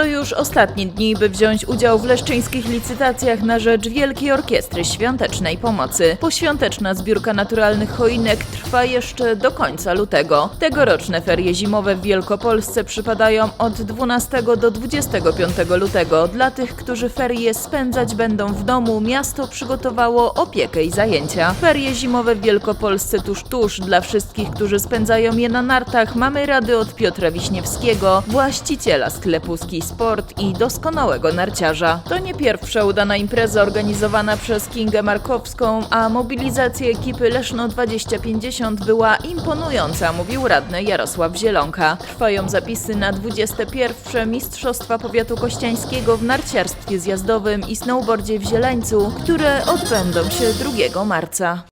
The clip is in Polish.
To już ostatnie dni, by wziąć udział w leszczyńskich licytacjach na rzecz Wielkiej Orkiestry Świątecznej Pomocy. Poświąteczna zbiórka naturalnych choinek trwa jeszcze do końca lutego. Tegoroczne ferie zimowe w Wielkopolsce przypadają od 12 do 25 lutego. Dla tych, którzy ferie spędzać będą w domu, miasto przygotowało opiekę i zajęcia. Ferie zimowe w Wielkopolsce tuż tuż. Dla wszystkich, którzy spędzają je na nartach, mamy rady od Piotra Wiśniewskiego, właściciela sklepu Ski Sport i doskonałego narciarza. To nie pierwsza udana impreza organizowana przez Kingę Markowską, a mobilizacja ekipy Leszno 2050 była imponująca, mówił radny Jarosław Zielonka. Trwają zapisy na 21. Mistrzostwa Powiatu Kościańskiego w narciarstwie zjazdowym i snowboardzie w Zieleńcu, które odbędą się 2 marca.